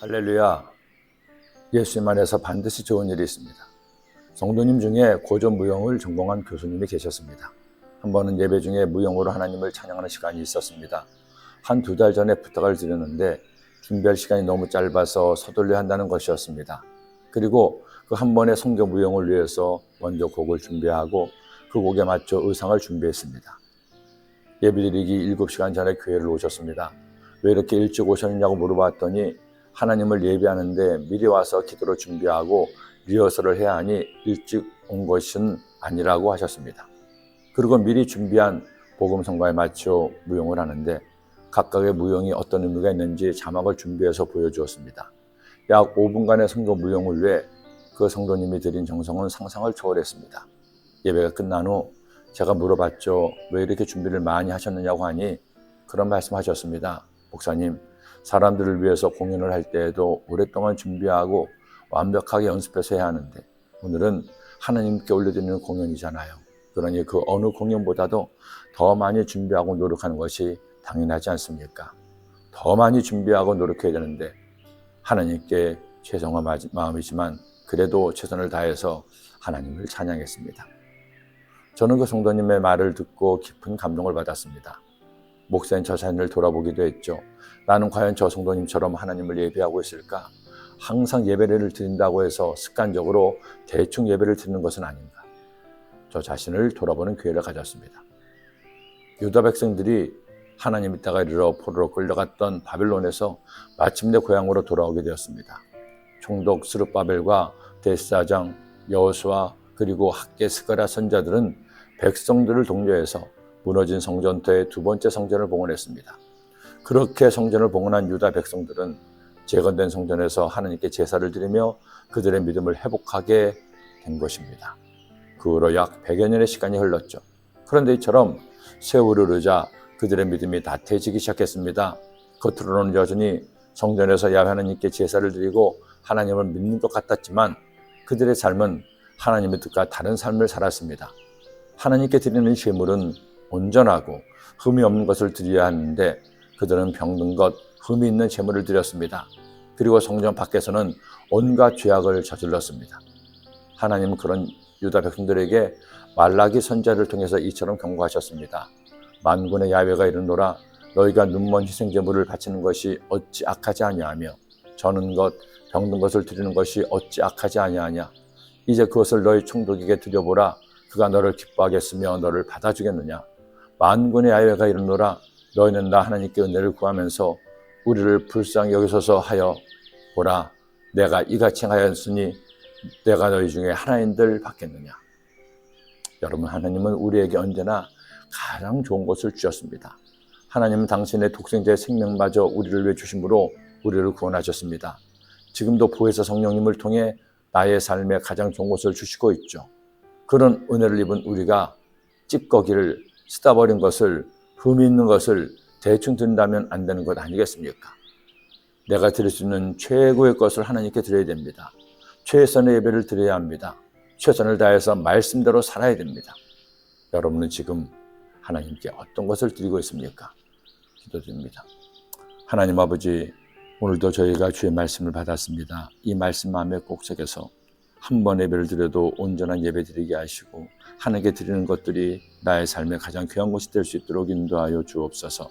할렐루야. 예수님 안에서 반드시 좋은 일이 있습니다. 성도님 중에 고전 무용을 전공한 교수님이 계셨습니다. 한 번은 예배 중에 무용으로 하나님을 찬양하는 시간이 있었습니다. 한 두 달 전에 부탁을 드렸는데 준비할 시간이 너무 짧아서 서둘려 한다는 것이었습니다. 그리고 그 한 번의 성교 무용을 위해서 먼저 곡을 준비하고 그 곡에 맞춰 의상을 준비했습니다. 예배드리기 7시간 전에 교회를 오셨습니다. 왜 이렇게 일찍 오셨느냐고 물어봤더니 하나님을 예배하는데 미리 와서 기도로 준비하고 리허설을 해야 하니 일찍 온 것은 아니라고 하셨습니다. 그리고 미리 준비한 복음 성가에 맞춰 무용을 하는데 각각의 무용이 어떤 의미가 있는지 자막을 준비해서 보여주었습니다. 약 5분간의 성도 무용을 위해 그 성도님이 드린 정성은 상상을 초월했습니다. 예배가 끝난 후 제가 물어봤죠. 왜 이렇게 준비를 많이 하셨느냐고 하니 그런 말씀하셨습니다. 목사님, 사람들을 위해서 공연을 할 때에도 오랫동안 준비하고 완벽하게 연습해서 해야 하는데 오늘은 하나님께 올려드리는 공연이잖아요. 그러니 그 어느 공연보다도 더 많이 준비하고 노력하는 것이 당연하지 않습니까? 더 많이 준비하고 노력해야 되는데 하나님께 죄송한 마음이지만 그래도 최선을 다해서 하나님을 찬양했습니다. 저는 그 성도님의 말을 듣고 깊은 감동을 받았습니다. 목사인 저 자신을 돌아보기도 했죠. 나는 과연 저 성도님처럼 하나님을 예배하고 있을까? 항상 예배를 드린다고 해서 습관적으로 대충 예배를 드리는 것은 아닌가? 저 자신을 돌아보는 기회를 가졌습니다. 유다 백성들이 하나님 있다가 이르러 포로로 끌려갔던 바빌론에서 마침내 고향으로 돌아오게 되었습니다. 총독 스룹바벨과 데스사장 여호수아 그리고 학계 스가랴 선자들은 백성들을 독려해서 무너진 성전터의 두 번째 성전을 봉헌했습니다. 그렇게 성전을 봉헌한 유다 백성들은 재건된 성전에서 하나님께 제사를 드리며 그들의 믿음을 회복하게 된 것입니다. 그 후로 약 100여 년의 시간이 흘렀죠. 그런데 이처럼 세월을 흐르자 그들의 믿음이 나태해지기 시작했습니다. 겉으로는 여전히 성전에서 야훼 하나님께 제사를 드리고 하나님을 믿는 것 같았지만 그들의 삶은 하나님의 뜻과 다른 삶을 살았습니다. 하나님께 드리는 제물은 온전하고 흠이 없는 것을 드려야 하는데 그들은 병든 것, 흠이 있는 제물을 드렸습니다. 그리고 성전 밖에서는 온갖 죄악을 저질렀습니다. 하나님은 그런 유다 백성들에게 말라기 선자를 통해서 이처럼 경고하셨습니다. 만군의 야외가 이르노라 너희가 눈먼 희생 제물을 바치는 것이 어찌 악하지 아니하며 저는 것 병든 것을 드리는 것이 어찌 악하지 아니하냐 이제 그것을 너희 총독에게 드려보라 그가 너를 기뻐하겠으며 너를 받아주겠느냐 만군의 야외가 이르노라 너희는 나 하나님께 은혜를 구하면서 우리를 불쌍히 여기소서 하여 보라 내가 이같이 하였으니 내가 너희 중에 하나인들 받겠느냐 여러분 하나님은 우리에게 언제나 가장 좋은 것을 주셨습니다. 하나님은 당신의 독생자의 생명마저 우리를 위해 주심으로 우리를 구원하셨습니다. 지금도 부에서 성령님을 통해 나의 삶에 가장 좋은 것을 주시고 있죠. 그런 은혜를 입은 우리가 찌꺼기를 쓰다 버린 것을 흠이 있는 것을 대충 든다면 안 되는 것 아니겠습니까? 내가 드릴 수 있는 최고의 것을 하나님께 드려야 됩니다. 최선의 예배를 드려야 합니다. 최선을 다해서 말씀대로 살아야 됩니다. 여러분은 지금 하나님께 어떤 것을 드리고 있습니까? 기도드립니다. 하나님 아버지, 오늘도 저희가 주의 말씀을 받았습니다. 이 말씀 마음에 꼭 새겨서 한 번 예배를 드려도 온전한 예배 드리게 하시고 하나님께 드리는 것들이 나의 삶의 가장 귀한 것이 될 수 있도록 인도하여 주옵소서.